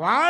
Wow.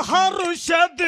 الحرشد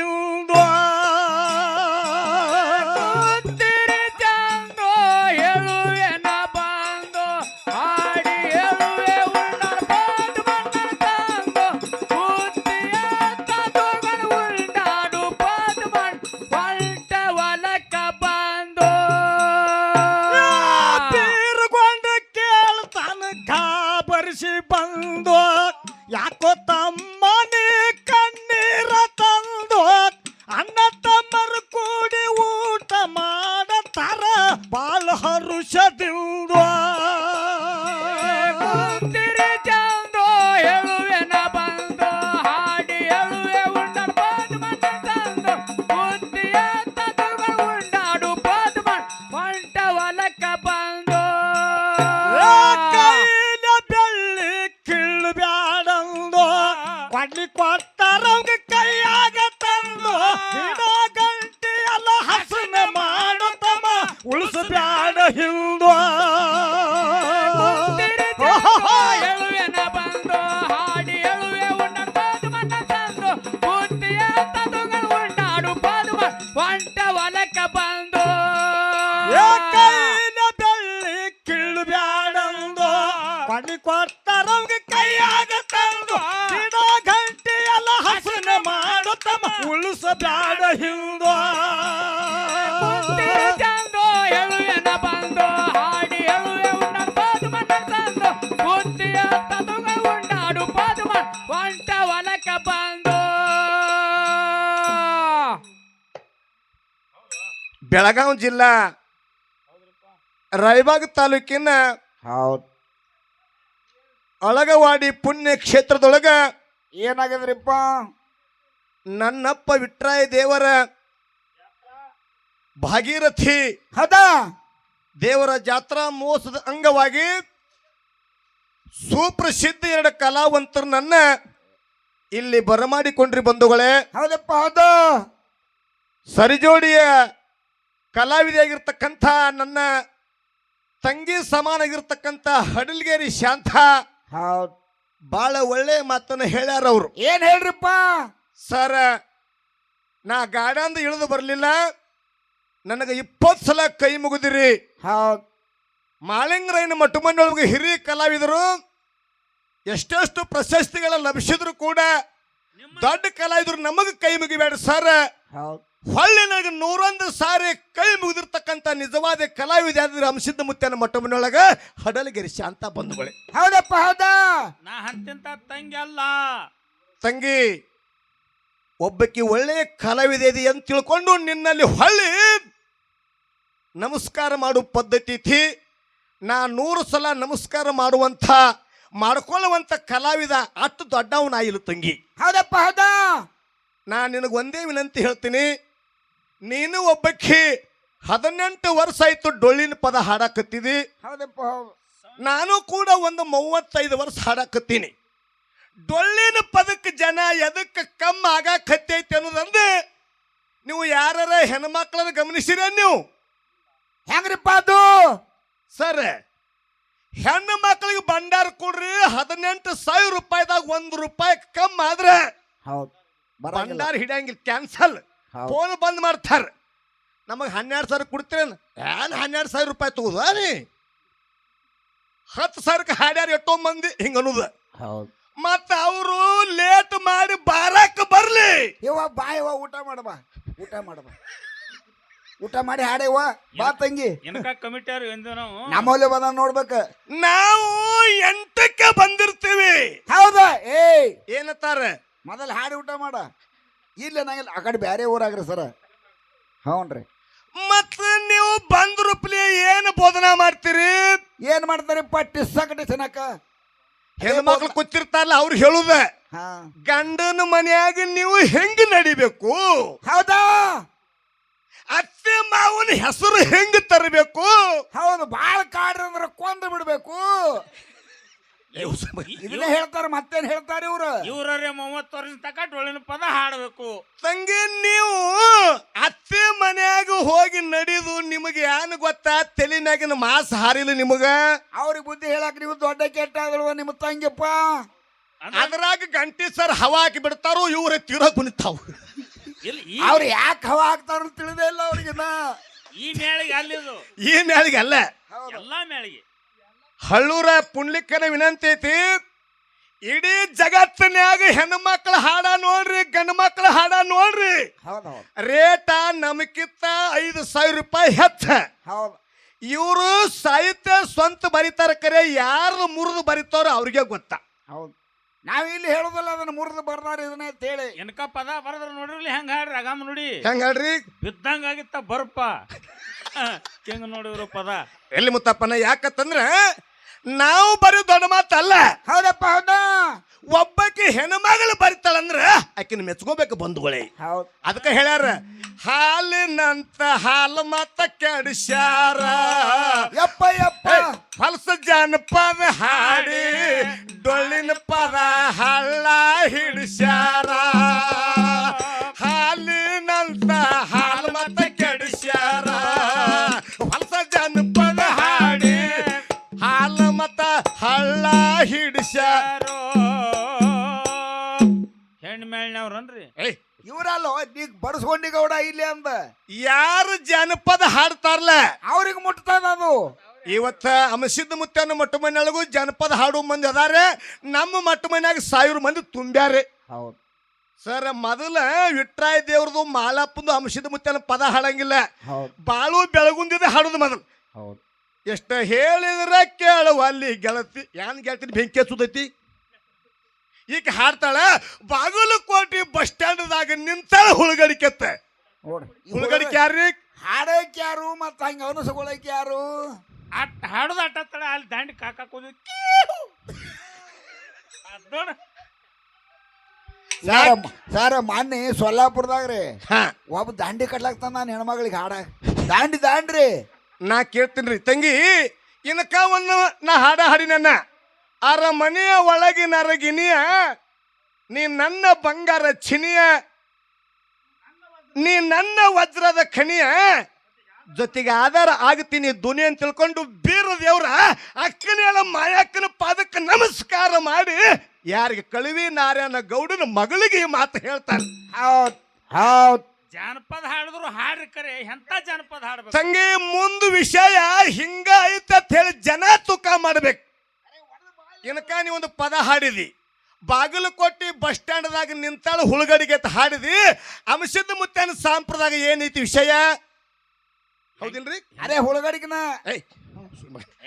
Fernando! Belagavi ಜಿಲ್ಲಾ ರಾಯಬಾಗ್ ತಾಲೂಕಿನ ಹೌದು. ಅಳಗವಾಡಿ ಪುಣ್ಯ ಕ್ಷೇತ್ರದೊಳಗ ಏನಾಗದ್ರಿಪ್ಪ ನನ್ನಪ್ಪ ವಿಟ್ರಾಯ ದೇವರ ಭಾಗೀರಥಿ. ಹದ? ದೇವರ ಜಾತ್ರಾ ಮಹೋತ್ಸವದ ಅಂಗವಾಗಿ ಸುಪ್ರಸಿದ್ಧ ಎರಡು ಕಲಾವಂತರನ್ನ ಇಲ್ಲಿ ಬರಮಾಡಿಕೊಂಡ್ರಿ ಬಂಧುಗಳೇ. ಹೌದಪ್ಪ ಹೌದು. ಸರಿಜೋಡಿಯ ಕಲಾವಿದೆಯಾಗಿರ್ತಕ್ಕಂಥ ನನ್ನ ತಂಗಿ ಸಮಾನಾಗಿರ್ತಕ್ಕಂಥ ಹಡಲ್ಗೇರಿ ಶಾಂತ ಹೌದ್. ಬಹಳ ಒಳ್ಳೆ ಮಾತನ್ನು ಹೇಳ್ಯಾರ ಅವರು. ಏನ್ ಹೇಳ್ರಿಪ್ಪ? ಸರ್ ನಾ ಗಾಡಂದ ಇಳಿದು ಬರಲಿಲ್ಲ. ನನಗೆ ಇಪ್ಪತ್ತು ಸಲ ಕೈ ಮುಗಿದಿರಿ. ಹೌದ್. ಮಾಳಿಂಗರಾಯನ ಮಟ್ಟಮಂಡೊಳಗೆ ಹಿರಿಯ ಕಲಾವಿದರು ಎಷ್ಟೆಷ್ಟು ಪ್ರಶಸ್ತಿಗಳ ಲಭಿಸಿದ್ರು ಕೂಡ ದೊಡ್ಡ ಕಲಾವಿದರು ನಮಗೆ ಕೈ ಮುಗಿಬೇಡ ಸರ್. ಹೌದ್. ಹೊಳ್ಳಿ ನನಗೆ ನೂರೊಂದು ಸಾರಿ ಕೈ ಮುಗಿದಿರ್ತಕ್ಕಂಥ ನಿಜವಾದ ಕಲಾವಿದ ಯಾವ್ದು ಅಂಶದ ಮಟ್ಟ ಮನೆಯೊಳಗ ಹಡಲಗಿರಿ ಶಾಂತ ಬಂಧುಗಳೇ. ಹೌದಪ್ಪ ಹೌದಾ? ನಾ ಅಂತಿಂತ ತಂಗಿ ಅಲ್ಲ. ತಂಗಿ ಒಬ್ಬಕ್ಕೆ ಒಳ್ಳೆಯ ಕಲಾವಿದೆ ಇದೆ ಅಂತ ತಿಳ್ಕೊಂಡು ನಿನ್ನಲ್ಲಿ ಹೊಳ್ಳಿ ನಮಸ್ಕಾರ ಮಾಡುವ ಪದ್ಧತಿ ಐತಿ ನಾ ನೂರು ಸಲ ನಮಸ್ಕಾರ ಮಾಡುವಂಥ ಮಾಡ್ಕೊಳ್ಳುವಂಥ ಕಲಾವಿದ ಅಷ್ಟು ದೊಡ್ಡವನಾಯಿಲು ತಂಗಿ. ಹೌದಪ್ಪ ಹೌದಾ? ನಾ ನಿನಗೆ ಒಂದೇ ವಿನಂತಿ ಹೇಳ್ತೀನಿ ನೀನು ಒಬ್ಬಕ್ಕೆ ಹದಿನೆಂಟು ವರ್ಷ ಆಯ್ತು ಡೊಳ್ಳಿನ ಪದ ಹಾಡಾಕತ್ತಿದಿ. ಹೌದಪ್ಪ ಹೌದು. ನಾನು ಕೂಡ ಒಂದು ಮೂವತ್ತೈದು ವರ್ಷ ಹಾಡಾಕತ್ತೀನಿ. ಡೊಳ್ಳಿನ ಪದಕ್ಕೆ ಜನ ಎದಕ್ಕೆ ಕಮ್ಮ ಆಗಾಕತ್ತೈತಿ ಅನ್ನೋದಂದ್ರೆ ನೀವು ಯಾರ ಹೆಣ್ಮಕ್ಳನ್ನ ಗಮನಿಸಿರ ನೀವು? ಹೆಂಗ್ರಿಪ್ಪ ಅದು? ಸರ್ ಹೆಣ್ಣು ಮಕ್ಕಳಿಗೆ ಭಂಡಾರ ಕೊಡ್ರಿ ಹದಿನೆಂಟು ಸಾವಿರ ರೂಪಾಯಿದಾಗ ಒಂದು ರೂಪಾಯಿ ಕಮ್ಮಿ ಆದ್ರೆ ಹೌದು. ಭಂಡಾರ ಹಿಡಿಯಂಗಿಲ್ಲ ಕ್ಯಾನ್ಸಲ್. ಹೌದ್. ಫೋನ್ ಬಂದ್ ಮಾಡ್ತಾರ. ನಮಗೆ ಹನ್ನೆರಡು ಸಾವಿರ ಕೊಡ್ತೀರೇನು ಏನ್ ಹನ್ನೆರಡು ಸಾವಿರ ರೂಪಾಯಿ ತಗೋದ ನೀ ಹತ್ತು ಸಾವಿರಕ್ಕೆ ಹಾಡ್ಯಾರ ಎಷ್ಟೋ ಮಂದಿ ಹಿಂಗ ಅನ್ನೋದು. ಹೌದು. ಮತ್ತ ಅವರು ಲೇಟ್ ಮಾಡಿ ಬಾರಕ್ಕೆ ಬರ್ಲಿ. ಇವ ಬಾ ಇವ ಊಟ ಮಾಡಬಾ ಊಟ ಮಾಡಬಾ ಊಟ ಮಾಡಿ ಹಾಡೇವ ಬಾ ತಂಗಿ. ಎಂದು ನಾವು? ನಮ್ಮಲ್ಲಿ ಬಂದ ನೋಡ್ಬೇಕ. ನಾವು ಎಂಟಕ್ಕೆ ಬಂದಿರ್ತೀವಿ. ಹೌದಾ? ಏಯ್! ಏನತ್ತಾರ? ಮೊದಲು ಹಾಡಿ ಊಟ ಮಾಡ. ಇಲ್ಲ ನಂಗಿಲ್ಲ ಆ ಕಡೆ ಬೇರೆ ಊರಾಗ್ರಿ ಸರ. ಹೌನ್ರಿ. ಮತ್ತೆ ನೀವು ಬಂದ ರೂಪಲಿ ಏನು ಬೋಧನಾ ಮಾಡ್ತೀರಿ? ಏನ್ ಪಟ್ಟಿ ಸಗಟಿ ತಿನ್ನಕ ಹೆಣ್ಮಕ್ಳು ಕೂತಿರ್ತಾರಲ್ಲ ಅವ್ರು ಹೇಳುದ. ಹಾ. ಗಂಡನ ಮನೆಯಾಗ ನೀವು ಹೆಂಗ್ ನಡಿಬೇಕು? ಹೌದಾ? ಅತ್ತೆ ಮಾವನ ಹೆಸರು ಹೆಂಗ್ ತರಬೇಕು? ಹೌದು ಬಾಳ ಕಾಡ್ರಿ ಅಂದ್ರೆ ಕೊಂದು ಬಿಡ್ಬೇಕು. ಇದನ್ನ ಹೇಳ್ತಾರ ಮತ್ತೇನ್ ಹೇಳ್ತಾರ ಇವ್ರು? ಇವ್ರೇ ಮೂವತ್ತು ವರ್ಷ ತಕ ಡೊಳ್ಳಿನ ಪದ ಹಾಡಬೇಕು. ತಂಗಿ ನೀವು ಅತ್ತೆ ಮನ್ಯಾಗ ಹೋಗಿ ನಡೆದು ನಿಮಗೆ ಏನು ಗೊತ್ತಾ? ತೆಲಿನಾಗಿನ ಮಾಸ್ ಹಾರಿಲ್ಲ ನಿಮಗ. ಅವ್ರಿಗೆ ಬುದ್ಧಿ ಹೇಳಕ್ ನೀವು ದೊಡ್ಡ ಕೆಟ್ಟ ಆದಲ್ವ ನಿಮ್ಮ ತಂಗಿಪ್ಪ? ಅದ್ರಾಗ ಗಂಟಿ ಸರ್ ಹವಾ ಹಾಕಿ ಬಿಡ್ತಾರೋ ಇವ್ರೆ ತಿರೋ ಕುಣಿತಾವ. ಅವ್ರು ಯಾಕೆ ಹವಾ ಹಾಕ್ತಾರ ತಿಳಿದೇ ಇಲ್ಲ ಅವ್ರಿಗೆ ಈ ಮೇಳಿಗೆ ಅಲ್ಲಿದು. ಈ ಮೇಳಿಗೆ ಅಲ್ಲ. ಎಲ್ಲಾ ಮೇಳಿಗೆ. ಹಳ್ಳೂರ ಪುಣ್ಲಿಕ್ಕನ ವಿನಂತಿ ಐತಿ. ಇಡೀ ಜಗತ್ತಿನ್ಯಾಗ ಹೆಣ್ಣು ಮಕ್ಕಳ ಹಾಡ ನೋಡ್ರಿ ಗಂಡು ಮಕ್ಕಳ ಹಾಡ ನೋಡ್ರಿ. ರೇಟ ನಮಕಿತ್ತ ಐದು ಸಾವಿರ ರೂಪಾಯಿ ಹೆಚ್ಚ. ಹೌದು. ಇವರು ಸಾಹಿತ್ಯ ಸ್ವಂತ ಬರೀತಾರ ಕರೆ ಯಾರು ಮುರಿದು ಬರೀತಾರೋ ಅವ್ರಿಗೆ ಗೊತ್ತ. ಹೌದು. ನಾವ್ ಇಲ್ಲಿ ಹೇಳುದಿಲ್ಲ ಅದನ್ನ ಮುರಿದು ಬರ್ದಾರ ಇದನ್ನ ಅಂತ ಹೇಳಿ. ಎನ್ಕ ಪದ ಬರದ್ರ ನೋಡಿರ್ಲಿ ಹೆಂಗ ಹಾಡ್ರಿ? ಅಗಾಮ ನೋಡಿ. ಹೆಂಗ ಹೇಳ್ರಿ ಬಿದ್ದಂಗ ಆಗಿತ್ತ ಬರ್ಪ ಹೆಂಗ ನೋಡಿದ್ರು ಪದ. ಎಲ್ಲಿ ಮುತ್ತಪ್ಪನ ಯಾಕತ್ತಂದ್ರ ನಾವು ಬರೀ ದೊಡ್ಡ ಮಾತಲ್ಲ. ಹೌದಪ್ಪ ಹೌದಾ? ಒಬ್ಬಕ್ಕೆ ಹೆಣ್ಮಗಳು ಬರಿತಾಳಂದ್ರ ಆಕಿನ ಮೆಚ್ಕೋಬೇಕು ಬಂಧುಗಳೇ. ಹೌದು. ಅದಕ್ಕೆ ಹೇಳ್ಯಾರ ಹಾಲಿನಂತ ಹಾಲು ಮತ ಕೆಡಿಸ್ಯಾರ. ಯಪ್ಪ ಯಪ್ಪ. ಫಲ್ಸ ಜಾನಪದ ಹಾಡಿ ಡೊಳ್ಳಿನ ಪದ ಹಳ್ಳ ಹಿಡಿಸ್ಯಾರ. ಹಿಡಿಸ್ಯಾರ ಹೆಣ್ಮೇಳ್ನವ್ರನ್ರಿ ಹೆಣ್ಣು ಮೇಳ್ನವ್ರನ್ರಿ ಏಯ್. ಇವ್ರಲ್ಲೋ ನೀಗ್ ಬಡಸ್ಕೊಂಡಿ ಗೌಡ ಇಲ್ಲಿ ಅಂದ. ಯಾರು ಜನಪದ ಹಾಡ್ತಾರಲ್ಲ ಅವ್ರಿಗೆ ಮುಟ್ತಾನ ಅದು. ಇವತ್ತ ಅಮಸಿದ್ದ ಮುತ್ತನ ಮೊಟ್ಟ ಮನೆಯೊಳಗೂ ಜನಪದ ಹಾಡು ಮಂದಿ ಅದಾರೆ. ನಮ್ಮ ಮೊಟ್ಟ ಮನ್ಯಾಗ ಸಾವಿರ ಮಂದಿ ತುಂಬ್ಯಾರೆ. ಹೌದು. ಸರ್ ಮೊದಲ ವಿಟ್ರಾಯ ದೇವ್ರದು ಮಾಲಪ್ಪಂದು ಅಂಶದ ಮುತ್ತನ ಪದ ಹಾಡಂಗಿಲ್ಲ. ಹೌದ್. ಬಾಳು ಬೆಳಗುಂದಿದೆ ಹಾಡುದು ಮೊದಲು. ಹೌದ್. ಎಷ್ಟ ಹೇಳಿದ್ರ ಕೇಳುವ ಅಲ್ಲಿ ಗೆಳತಿ. ಏನ್ ಗೆಳತಿ ಬೆಂಕಿ ಹಚ್ಚುದೈತಿ? ಈಗ ಹಾಡ್ತಾಳ ಬಾಗಲಕೋಟೆ ಬಸ್ ಸ್ಟ್ಯಾಂಡ್ದಾಗ ನಿಂತಾಳ ಹುಳುಗಡಿಕೆತ್ತ ನೋಡ್ ಹುಳುಗಡಿಕೆ ಯಾರ್ರಿ ಹಾಡಕ್ ಯಾರು ಮತ್ತ ಹಂಗ ಅನಸ್ಕೊಳಕ್ ಯಾರು? ಅಟ್ ಹಾಡುದ ಅಟ್ಟತ್ತಳ ಅಲ್ಲಿ ದಂಡ ಕಾಕಾಕ್ ಸರ್ ಸರ ಸರ ಮೊನ್ನೆ ಸೊಲ್ಲಾಪುರದಾಗ ರೀ ಹಾ. ಒಬ್ಬ ದಾಂಡಿ ಕಟ್ಲಾಕ್ತಾನ ನಾನು ಹೆಣ್ಮಗಳಿಗೆ ಹಾಡ. ದಾಂಡಿ ದಾಂಡ್ರಿ. ನಾ ಕೇಳ್ತೀನಿ ರೀ. ತಂಗಿ, ಇನ್ಕ ಒಂದು ನಾ ಹಾಡ ಹಾಡಿನ ಅರ ಮನೆಯ ಒಳಗಿನ ಅರಗಿನಿಯ, ನೀ ನನ್ನ ಬಂಗಾರ ಚಿನಿಯ, ನೀ ನನ್ನ ವಜ್ರದ ಖಣಿಯ ಜೊತೆಗೆ ಆಧಾರ ಆಗ್ತೀನಿ ಧ್ವನಿ ಅಂತ ತಿಳ್ಕೊಂಡು ಬೀರ ದೇವ್ರ, ಅಕ್ಕನ ಮಾಯಕ್ಕನ ಪಾದಕ್ಕೆ ನಮಸ್ಕಾರ ಮಾಡಿ. ಯಾರಿಗೆ ಕಳುವಿ ನಾರಾಯಣ ಗೌಡನ ಮಗಳಿಗೆ ಈ ಮಾತು ಹೇಳ್ತಾರೆ ಹೌದ್ ಹೌದ್. ಜಾನಪದ ಹಾಡಿದ್ರು ಹಾಡ್ರಿ ಕರೆ ಎಂತ ಜಾನಪದ ಹಾಡ್ಬೇಕು? ತಂಗಿ ಮುಂದ್ ವಿಷಯ ಹಿಂಗ ಐತೆ ಅಂತ ಹೇಳಿ ಜನ ತೂಕ ಮಾಡ್ಬೇಕು. ಇನ್ಕ ನೀ ಒಂದು ಪದ ಹಾಡಿದಿ. ಬಾಗಲಕೋಟೆ ಬಸ್ ಸ್ಟ್ಯಾಂಡ್ದಾಗ ನಿಂತಾಳು ಹುಳುಗಡಿಗೆ ಅಂತ ಹಾಡಿದಿ. ಅಂಶದ ಮುತ್ತೇನ ಸಾಂಪ್ರದಾಯ ಏನೈತಿ ವಿಷಯ? ಹೌದಿಲ್ರಿ? ಅರೆ ಹುಳಗಡಿಗನ. ಏಯ್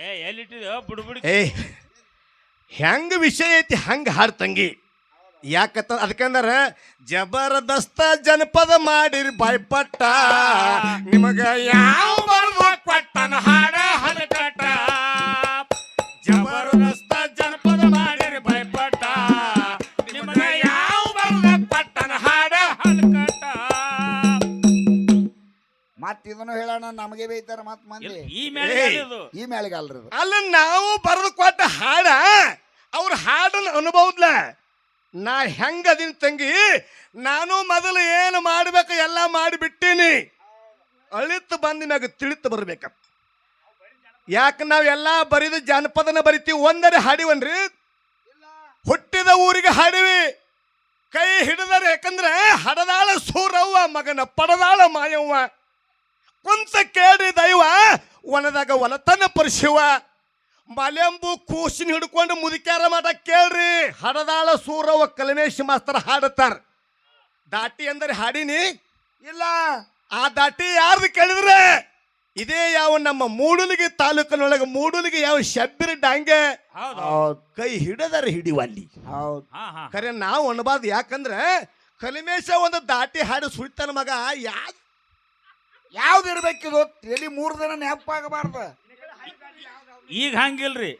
ಏ ಎಲ್ಲಿಟ್ಟಿದ್ಯೋ? ಬುಡ್ ಬುಡಿ ಏಯ್ ಹೆಂಗ ವಿಷಯ ಐತಿ ಹಂಗ ಹಾಡ್ ತಂಗಿ. ಯಾಕತ್ತ ಅದಕ್ಕಂದ್ರ ಜಬರ್ದಸ್ತ ಜನಪದ ಮಾಡಿರಿ ಭಯಪಟ್ಟ ನಿಮಗ ಯಾವ ಬರ್ದು ಪಟ್ಟನ ಹಾಡ ಹಲಕಟ ಜಬರ್ದಸ್ತ ಜನಪದ ಮಾಡಿರಿ ಭಯಪಟ್ಟ ನಿಮಗೆ ಯಾವ ಬರ್ದು ಪಟ್ಟನ ಹಾಡ ಹಲಕಟ ಮತ್ ಇದನ್ನು ಹೇಳೋಣ ನಮಗೆ ಬೈತಾರ ಮತ್ ಮಂದಿ. ಈ ಮೇಲೆ. ಇದು ಈ ಇದು ಅಲ್ಲ ನಾವು ಬರೆದು ಕೊಟ್ಟ ಹಾಡ ಅವ್ರ ಹಾಡನ್ನ ಅನುಭವದ್ಲ. ನಾ ಹೆಂಗದೀನಿ ತಂಗಿ? ನಾನು ಮೊದಲು ಏನು ಮಾಡ್ಬೇಕು ಎಲ್ಲ ಮಾಡಿಬಿಟ್ಟೀನಿ. ಅಳಿತು ಬಂದ ಮ್ಯಾಗ ತಿಳಿತು ಬರ್ಬೇಕ. ಯಾಕೆ ನಾವೆಲ್ಲ ಬರಿದು ಜಾನಪದನ ಬರಿತೀವಿ, ಒಂದರೆ ಹಾಡಿವನ್ರಿ? ಹುಟ್ಟಿದ ಊರಿಗೆ ಹಾಡಿವಿ. ಕೈ ಹಿಡಿದರೆ ಯಾಕಂದ್ರೆ ಹಡದಾಳ ಸೂರವ್ವ, ಮಗನ ಪಡದಾಳ ಮಾಯವ್ವ. ಕುಂತ ಕೇಳಿ ದೈವ ಒಣದಾಗ ಒಲತನ ಪರಿಶಿವ ಮಲೆಂಬು ಕೂಸಿನ ಹಿಡ್ಕೊಂಡು ಮುದುಕ್ಯಾರ ಮಾಡ ಕೇಳ್ರಿ. ಹಡದಾಳ ಸೂರವ ಕಲಮೇಶ್ ಮಾಸ್ತರ್ ಹಾಡುತ್ತಾರ. ದಾಟಿ ಅಂದ್ರೆ ಹಾಡಿನಿ? ಇಲ್ಲ. ಆ ದಾಟಿ ಯಾರ್ದು ಕೇಳಿದ್ರೆ? ಇದೇ ಯಾವ ನಮ್ಮ ಮೂಡುಲಿಗೆ ತಾಲೂಕಿನೊಳಗೆ ಮೂಡುಲಿಗೆ ಯಾವ ಶಬ್ಬಿರ ಡಾಂಗೆ ಹೌದು. ಕೈ ಹಿಡದಾರ ಹಿಡಿವಲ್ಲಿ ಹೌದು. ಖರೆ ನಾವು ಅನ್ಬಾರ್ದು ಯಾಕಂದ್ರೆ ಕಲಿಮೇಶ ಒಂದು ದಾಟಿ ಹಾಡು ಸುಳಿತಾನ ಮಗ. ಯಾ ಯಾವ್ದು ಇರ್ಬೇಕಿದು? ತಲೆ ಮೂರು ದಿನ ನೆನಪಾಗಬಾರ್ದು. ಈಗ ಹಂಗಿಲ್ರಿ.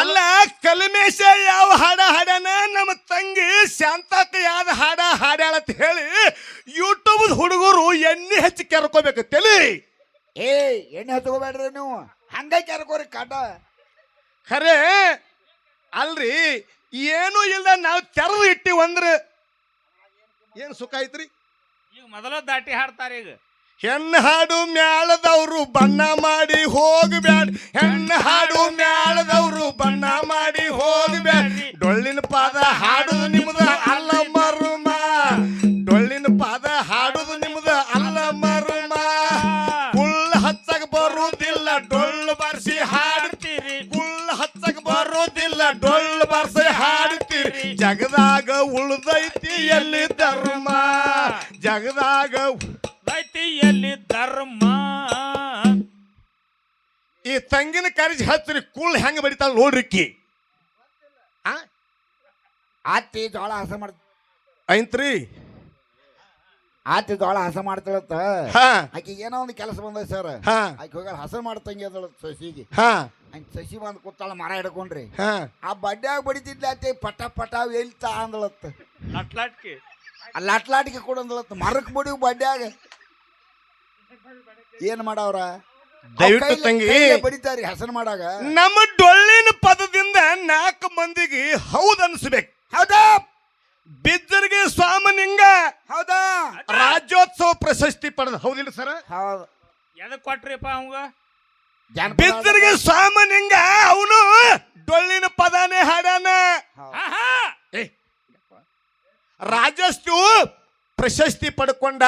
ಅಲ್ಲ ಕಲಿಮೇಶ ಯಾವ ಹಾಡ ಹಾಡ್ಯಾನ? ನಮ್ಮ ತಂಗಿ ಶಾಂತಕ್ಕ ಯಾವ ಹಾಡ ಹಾಡ್ಯಾಳ ಅಂತ ಹೇಳಿ ಯೂಟ್ಯೂಬ್ ಹುಡುಗರು ಎಣ್ಣೆ ಹಚ್ಚಿ ಕೆರ್ಕೋಬೇಕು ತಲಿ. ಏ ಎಣ್ಣೆ ಹತ್ಕೋಬೇಡ್ರಿ ನೀವು. ಹಂಗ ಕೆರ್ಕೋರಿ ಕಾಟ. ಖರೆ ಅಲ್ರಿ ಏನು ಇಲ್ದ ನಾವು ತೆರೆದು ಇಟ್ಟಿವಂದ್ರೆ ಏನು ಸುಖ ಐತ್ರಿ? ಈಗ ಮೊದಲ ದಾಟಿ ಹಾಡ್ತಾರೆ ಈಗ. ಹೆಣ್ಣು ಹಾಡು ಮ್ಯಾಳದವರು ಬಣ್ಣ ಮಾಡಿ ಹೋಗಬ್ಯಾಡ. ಹೆಣ್ಣು ಹಾಡು ಮ್ಯಾಳದವರು ಬಣ್ಣ ಮಾಡಿ ಹೋಗಬ್ಯಾಡ. ಡೊಳ್ಳಿನ ಪಾದ ಹಾಡುದು ನಿಮ್ದ ಅಲ್ಲ ಮರುಮ. ಡೊಳ್ಳಿನ ಪಾದ ಹಾಡುದು ನಿಮ್ದ ಅಲ್ಲ ಮರುಮ. ಕುಳ್ಳ ಹಚ್ಚಕ್ ಬರುವುದಿಲ್ಲ ಡೊಳ್ಳು ಬರ್ಸಿ ಹಾಡ್ತೀರಿ ಕುಳ್ಳ ಹಚ್ಚಕ್ ಬರುವುದಿಲ್ಲ ಡೊಳ್ಳು ಬರ್ಸಿ ಹಾಡ್ತೀರಿ ಜಗದಾಗ ಉಳ್ದೈತಿ ಎಲ್ಲಿ ಧರ್ಮ? ಜಗದಾಗ ಧರ್ಮ. ಈ ತಂಗಿನ ಕರಿಜಿ ಹತ್ತಿರಿ ಕುಳ್ ಹೆಂಗ ಬಡಿತಾಳ ನೋಡ್ರಿಕ್ಕಿ ಆ? ಆತಿ ಜೋಳ ಹಸ ಮಾಡ್ ಐತ್ರಿ. ಆತಿ ಜೋಳ ಹಸ ಮಾಡ್ತಾಳತ್ತ? ಹಾ. ಆಕೆ ಏನೋ ಒಂದು ಕೆಲಸ ಬಂದ ಸರ್ ಹಾ. ಆಕೆ ಹೋಗಿ ಹಸ ಮಾಡ್ತಂಗಿ ಅದಳ ಸಸಿಗೆ. ಹಾ. ಹಂಗೆ ಸಸಿ ಬಂದು ಕೂತಾಳ ಮರ ಹಿಡ್ಕೊಂಡ್ರಿ. ಹಾ. ಆ ಬಡ್ಡ್ಯಾಗ ಬಡಿತಿದ್ಲ ಆತಿ ಪಟ ಪಟ ಎಲ್ತಾ ಅಂದಳತ್ತ. ಲಟ್ಲಾಟ್ಕಿ. ಆ ಅಟ್ಲಾಟಿಗೆ ಕೂಡ ಅಂದಳತ್ತ ಮರಕ್ ಬಡಿ ಬಡ್ಡ್ಯಾಗ ಏನ್ ಮಾಡವ್ರ? ದಯವಿಟ್ಟು ತಂಗಿ. ಬಡಿತಾರಿ ಹಸನ್ ಮಾಡಾಗ. ನಮ್ಮ ಡೊಳ್ಳಿನ ಪದದಿಂದ ನಾಲ್ಕು ಮಂದಿಗೆ ಹೌದ್ ಅನ್ಸ್ಬೇಕು. ಹೌದಾ? ಬಿದ್ದರಿಗೆ ಸ್ವಾಮನಿಂಗ ಹೌದಾ? ರಾಜ್ಯೋತ್ಸವ ಪ್ರಶಸ್ತಿ ಪಡೆದ ಹೌದಿಲ್ಲ ಸರ್? ಹೌದು. ಎದಕ್ ಕೊಟ್ರಿಪ್ಪ ಅವಂಗ? ಬಿದ್ದರಿಗೆ ಸ್ವಾಮನಿಂಗ ಅವನು ಡೊಳ್ಳಿನ ಪದಾನೇ ಹಾಡಾನ ರಾಜಸ್ತು ಪ್ರಶಸ್ತಿ ಪಡ್ಕೊಂಡ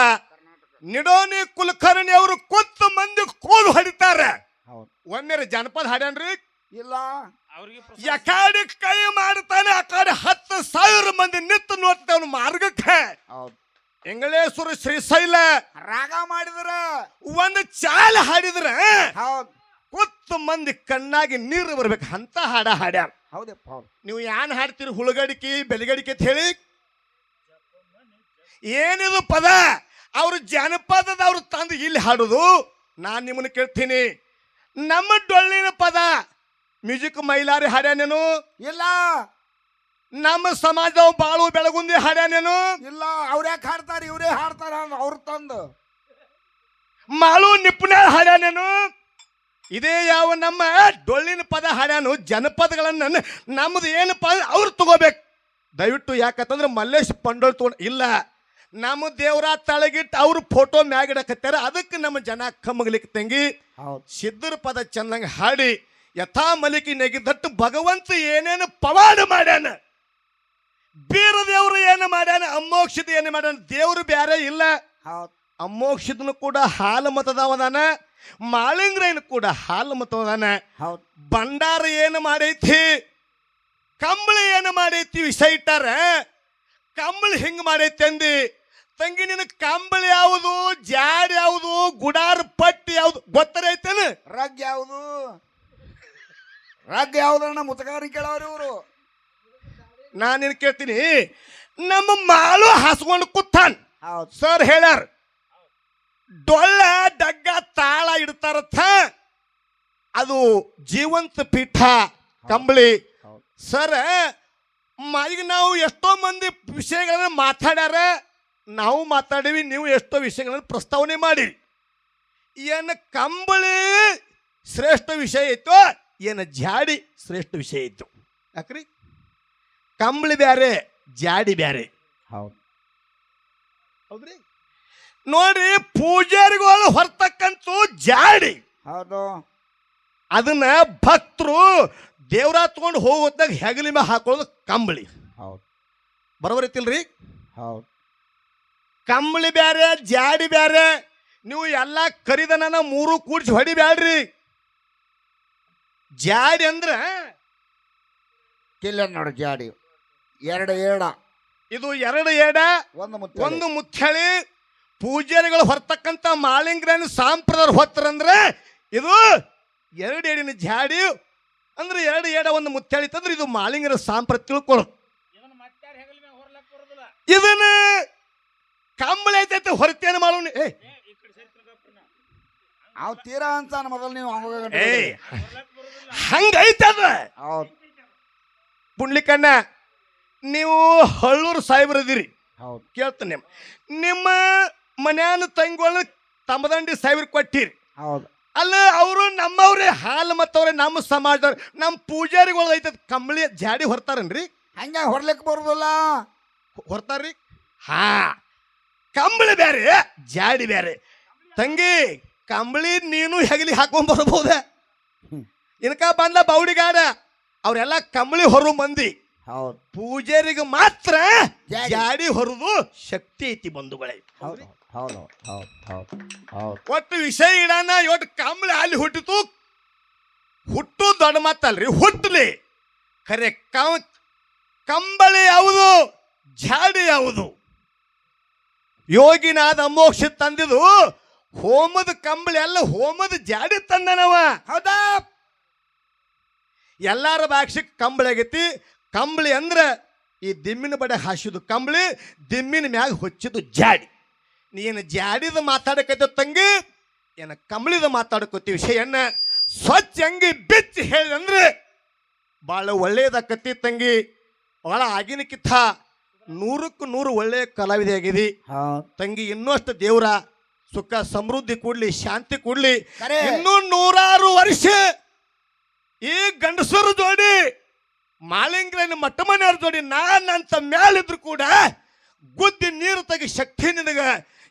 ನಿಡೋನಿ ಕುಲಕರ್ಣಿ ಅವರು ಕೊತ್ತು ಮಂದಿ ಕೋಲು ಹೊಡಿತಾರೆ. ಹೌದು. ಒಮ್ಮೆ ಜನಪದ ಹಾಡ್ಯಾನ್ರಿ? ಇಲ್ಲ. ಅವ್ರಿಗೆ ಯಕಾಡಿ ಕೈ ಮಾಡ್ತಾನೆ ಆ ಕಡೆ ಹತ್ತು ಸಾವಿರ ಮಂದಿ ನಿತ್ತು ನೋಡ್ತೇವ್ ಮಾರ್ಗಕ್ಕೆ. ಹೌದು. ಎಂಗಳೇಶ್ವರ ಶ್ರೀಶೈಲ ರಾಗ ಮಾಡಿದ್ರ? ಒಂದು ಚಾಲ ಹಾಡಿದ್ರ ಹೌದು. ಕೊತ್ತು ಮಂದಿ ಕಣ್ಣಾಗಿ ನೀರು ಬರ್ಬೇಕು ಅಂತ ಹಾಡ ಹಾಡ್ಯಾರ. ಹೌದಪ್ಪ ಹೌದು. ನೀವು ಏನ್ ಹಾಡ್ತೀರಿ ಹುಳಗಡಿಕೆ ಬೆಲಗಡಿಕೆ ಅಂತ ಹೇಳಿ? ಏನಿದು ಪದ? ಅವ್ರು ಜಾನಪದದ ಅವ್ರು ತಂದು ಇಲ್ಲಿ ಹಾಡುದು? ನಾನು ನಿಮ್ಮನ್ನು ಕೇಳ್ತೀನಿ. ನಮ್ಮ ಡೊಳ್ಳಿನ ಪದ ಮ್ಯೂಸಿಕ್ ಮೈಲಾರಿ ಹಾಡ್ಯಾನೇನು? ಇಲ್ಲ. ನಮ್ಮ ಸಮಾಜದವ್ ಬಾಳು ಬೆಳಗುಂದಿ ಹಾಡ್ಯಾನೇನು? ಇಲ್ಲ ಅವ್ರ ಯಾಕೆ ಹಾಡ್ತಾರ? ಇವ್ರೇ ಹಾಡ್ತಾರ ಅವ್ರ ತಂದು. ಮಾಳು ನಿಪುಣ ಹಾಡ್ಯಾನೇನು? ಇದೇ ಯಾವ ನಮ್ಮ ಡೊಳ್ಳಿನ ಪದ ಹಾಡ್ಯಾನು? ಜನಪದಗಳನ್ನ ನಮ್ದು ಏನಪ್ಪ ಅವ್ರು ತಗೋಬೇಕು. ದಯವಿಟ್ಟು ಯಾಕಂತಂದ್ರೆ ಮಲ್ಲೇಶ್ ಪಂಡೋಳ್ ತಗೊಂಡು ಇಲ್ಲ. ನಮ್ಮ ದೇವರ ತಳಗಿಟ್ಟು ಅವ್ರ ಫೋಟೋ ಮ್ಯಾಗಿಡಕತ್ತಾರ ಅದಕ್ಕೆ ನಮ್ಮ ಜನ ಕಮ್ಮಗ್ಲಿಕ್ಕೆ ತಂಗಿ ಸಿದ್ದರ ಸಿದ್ಧರ ಪದ ಚಂದಂಗ ಹಾಡಿ ಯಥಾ ಮಲಿಕಿ ನೆಗಿದಟ್ಟು ಭಗವಂತ ಏನೇನು ಪವಾಡ ಮಾಡ್ಯಾನ. ಬೀರ ದೇವ್ರು ಏನು ಮಾಡ್ಯಾನ ಅಮೋಕ್ಷದ ಏನು ಮಾಡ್ಯಾನ ದೇವ್ರು ಬ್ಯಾರೆ ಇಲ್ಲ. ಅಮೋಕ್ಷದನು ಕೂಡ ಹಾಲು ಮತದವದಾನ ಮಾಳಿಂಗ್ರೇನು ಕೂಡ ಹಾಲು ಮತದಾನ ಭಂಡಾರ ಏನು ಮಾಡೈತಿ ಕಂಬಳಿ ಏನು ಮಾಡೈತಿ ವಿಷ ಇಟ್ಟಾರ ಕಂಬಳಿ ಹಿಂಗ್ ಮಾಡೈತಿ ಅಂದಿ. ತಂಗಿ ನಿನ್ನ ಕಂಬಳಿ ಯಾವುದು ಜಾಡ್ ಯಾವುದು ಗುಡಾರ್ ಪಟ್ಟಿ ಯಾವುದು ಗೊತ್ತರೈತೇನು ರಗ್ ಯಾವುದು? ರಗ್ ಯಾವ್ದಣ್ಣ ಮುತಗಾರಿ ಕೇಳವ್ರಿ ಇವರು. ನಾನೇನು ನಿನ್ ಕೇಳ್ತೀನಿ. ನಮ್ಮ ಮಾಲು ಹಸ್ಕೊಂಡು ಕೂತಾನ್. ಹೌದು. ಸರ್ ಹೇಳ್ಯಾರ ಡೊಳ್ಳ ಡಗ್ಗ ತಾಳ ಇಡ್ತಾರಥ ಅದು ಜೀವಂತ ಪೀಠ ಕಂಬಳಿ. ಸರ್ ಈಗ ನಾವು ಎಷ್ಟೋ ಮಂದಿ ವಿಷಯಗಳನ್ನ ಮಾತಾಡ್ಯಾರ. ನಾವು ಮಾತಾಡೀವಿ ನೀವು ಎಷ್ಟೋ ವಿಷಯಗಳನ್ನು ಪ್ರಸ್ತಾವನೆ ಮಾಡಿರಿ. ಏನು ಕಂಬಳಿ ಶ್ರೇಷ್ಠ ವಿಷಯ ಇತ್ತು ಏನು ಜಾಡಿ ಶ್ರೇಷ್ಠ ವಿಷಯ ಇತ್ತು. ಯಾಕ್ರಿ? ಕಂಬಳಿ ಬ್ಯಾರೆ ಜಾಡಿ ಬ್ಯಾರೆ. ಹೌದು. ಹೌದ್ರಿ? ನೋಡ್ರಿ ಪೂಜಾರಿಗಳು ಹೊರತಕ್ಕಂತೂ ಜಾಡಿ. ಹೌದು. ಅದನ್ನ ಭಕ್ತರು ದೇವ್ರ ತಗೊಂಡು ಹೋಗೋದಾಗ ಹೆಗಲಿ ಮೇಲೆ ಹಾಕೊಳ್ಳೋದು ಕಂಬಳಿ. ಹೌದು. ಬರೋಬರಿತಿಲ್ರಿ ಹೌದು. ಕಂಬಳಿ ಬ್ಯಾರೆ ಜಾಡಿ ಬ್ಯಾರೆ. ನೀವು ಎಲ್ಲ ಕರಿದನನ ಮೂರು ಕೂಡ್ಸಿ ಹೊಡಿಬ್ಯಾಡ್ರಿ ಜಾಡಿ ಅಂದ್ರೆ ಕಿಲ್ಲ ನೋಡಿ ಜಾಡಿ. ಎರಡು ಏಡ. ಇದು ಎರಡು ಏಡ ಒಂದು ಮುತ್ತ ಒಂದು ಮುಚ್ಚಳಿ ಪೂಜಾರಿಗಳು ಹೊರ್ತಕ್ಕಂಥ ಮಾಲಿಂಗ್ರನ ಸಾಂಪ್ರದಾಯ ಹೊತ್ತರಂದ್ರೆ ಇದು ಎರಡು ಏಡಿನ ಜಾಡಿ ಅಂದ್ರೆ ಎರಡು ಏಡ ಒಂದು ಮುಚ್ಚಳಿ ತಂದ್ರೆ ಇದು ಮಾಲಿಂಗ್ರ ಸಾಂಪ್ರದಾಯ ತಿಳ್ಕೊಳ್ಳೋ ಇದನ್ನ ಮತ್ತೆ ಹೆಗಲ ಮ್ಯಾಗ ಹೊರ್ಲಕ್ ಕಂಬಳಿ ಐತೈತೆ ಹೊರತೇನು ಮಾಡೋಣ ಏ ಅವ್ ತೀರಾ ಅಂತ ಮೊದಲು ನೀವು ಹಂಗ ಏ ಹಂಗೈತದ ಹೌದು. ಪುಂಡ್ಲಿಕಣ್ಣ ನೀವು ಹಳ್ಳೂರು ಸಾಹೇಬ್ರದಿರಿ ಹೌದು. ಕೇಳ್ತೇನೆ ನಿಮ್ಮ ಮನ್ಯಾನ ತಂಗೋಳ ತಮ್ಮದಂಡಿ ಸಾಹೇಬ್ರ ಕೊಟ್ಟಿರಿ. ಹೌದು. ಅಲ್ಲ ಅವರು ನಮ್ಮವ್ರೆ ಹಾಲು ಮತ್ತವ್ರೆ ನಮ್ಮ ಸಮಾಜದವ್ರು ನಮ್ಮ ಪೂಜಾರಿಗಳು ಐತದ ಕಂಬಳಿ ಜಾಡಿ ಹೊರ್ತಾರನ್ರಿ? ಹಂಗ ಹೊರ್ಲಿಕ್ಕೆ ಬರುದಲ್ಲ. ಹೊರ್ತಾರ್ರಿ? ಹಾ. ಕಂಬಳಿ ಬೇರೆ ಜಾಡಿ ಬೇರೆ ತಂಗಿ ಕಂಬಳಿ ನೀನು ಹೆಗಲಿ ಹಾಕೊಂಡ್ ಬರ್ಬೋದ. ಇನ್ಕ ಬಂದ ಬೌಡಿಗಾಡ ಅವರೆಲ್ಲ ಕಂಬಳಿ ಹೊರು ಮಂದಿ. ಹೌದು. ಪೂಜಾರಿಗೆ ಮಾತ್ರ ಜಾಡಿ. ಹೊರದು ಶಕ್ತಿ ಐತಿ ಬಂಧುಗಳೇ. ಹೌದು ಹೌದು ಹೌದು ಹೌದು ಹೌದು. ಒಟ್ಟು ವಿಷಯ ಇಡಾನ ಇವತ್ತು ಕಂಬಳಿ ಅಲ್ಲಿ ಹುಟ್ಟಿತು. ಹುಟ್ಟು ದೊಡ್ಡ ಮಾತಲ್ರಿ ಹುಟ್ಟಲಿ ಖರೆ ಕಂಬಳಿ ಯಾವುದು ಜಾಡಿ ಯಾವುದು? ಯೋಗಿನಾದ ಮೋಕ್ಷ ತಂದಿದು ಹೋಮದ ಕಂಬಳಿ ಎಲ್ಲ ಹೋಮದ ಜಾಡಿ ತಂದನವ. ಹೌದಾ? ಎಲ್ಲಾರ ಭಾಷೆಗೆ ಕಂಬಳಿ ಆಗೈತಿ. ಕಂಬಳಿ ಅಂದ್ರೆ ಈ ದಿಮ್ಮಿನ ಬಡೆ ಹಾಸಿದು ಕಂಬಳಿ ದಿಮ್ಮಿನ ಮ್ಯಾಗ ಹೊಚ್ಚಿದು ಜಾಡಿ. ನೀನು ಜಾಡಿದ ಮಾತಾಡಕೈತ ತಂಗಿ ಏನ ಕಂಬಳಿದ ಮಾತಾಡಕೋತಿ ವಿಷಯನ್ನ ಸ್ವಚ್ಛ ಅಂಗಿ ಬಿಚ್ಚಿ ಹೇಳಿದಂದ್ರೆ ಭಾಳ ಒಳ್ಳೆಯದಾಕತಿ ತಂಗಿ. ಭಾಳ ಆಗಿನಕ್ಕಿಂತ ನೂರಕ್ಕೂ ನೂರು ಒಳ್ಳೆಯ ಕಲಾವಿದೆಯಾಗಿದೆ ತಂಗಿ ಇನ್ನಷ್ಟು ದೇವರ ಸುಖ ಸಮೃದ್ಧಿ ಕೊಡ್ಲಿ ಶಾಂತಿ ಕೊಡ್ಲಿ. ಇನ್ನೂ ನೂರಾರು ವರ್ಷ ಈ ಗಂಡಸರು ಜೋಡಿ ಮಾಲಿಂಗ್ರನ ಮಟ್ಟ ಮನೆಯವ್ರ ಜೋಡಿ ನಾನಂತ ಮ್ಯಾಲಿದ್ರು ಕೂಡ ಗುದ್ದಿ ನೀರು ತೆಗಿ ಶಕ್ತಿ ನಿನಗ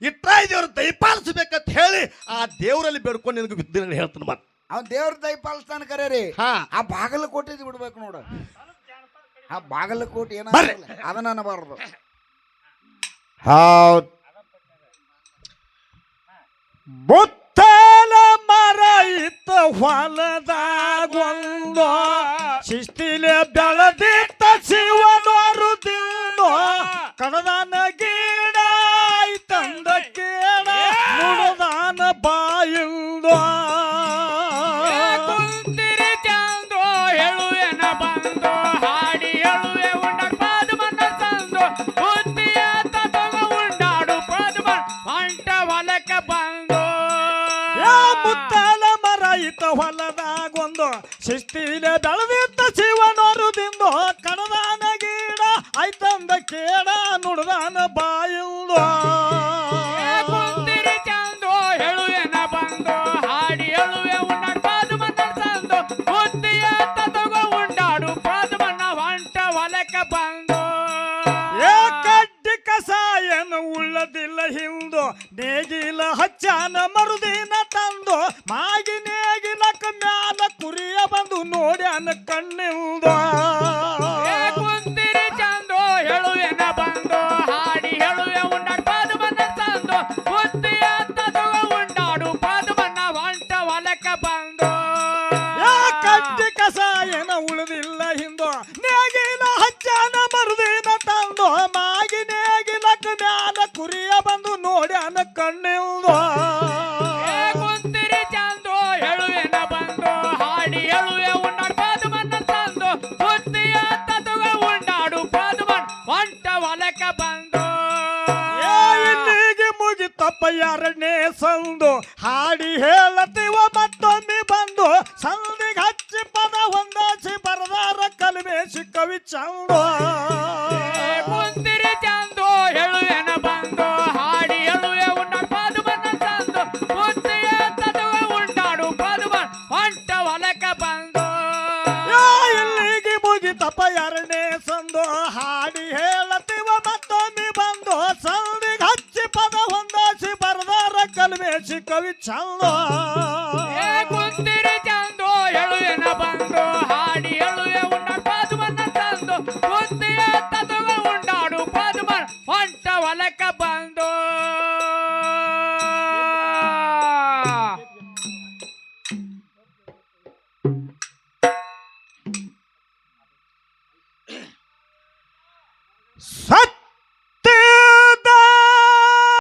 ಇಟ್ರಾಯ ದೇವ್ರ ದಯಪಾಲಿಸ್ಬೇಕಂತ ಹೇಳಿ ಆ ದೇವರಲ್ಲಿ ಬೇಡ್ಕೊಂಡು ನಿನಗೆ ವಿದ್ಯೆ ಹೇಳ್ತಾನೆ ಮತ್ತೆ ಅವ್ನ್ ದೇವ್ರ ದಯ ಪಾಲಿಸ್ತಾನ ಕರೆ ರೀ ಹಾ. ಆ ಬಾಗಲಕೋಟೆ ಬಿಡ್ಬೇಕು ನೋಡು. ಆ ಬಾಗಲಕೋಟೆ ಏನ ಬರ್ರಿ. ಅದನ್ನ ಅನ್ನಬಾರ್ದು. ಹೌದ್. ಬುತ್ತಲ ಮರ ಇತ್ತ ಹೊಲದಾಗೊಂದು. ಶಿಸ್ತಿಲೆ ಬೆಳೆದಿತ್ತ ಶಿವನವರು ತಿಂದು. ಕಡದ ಗೀಡ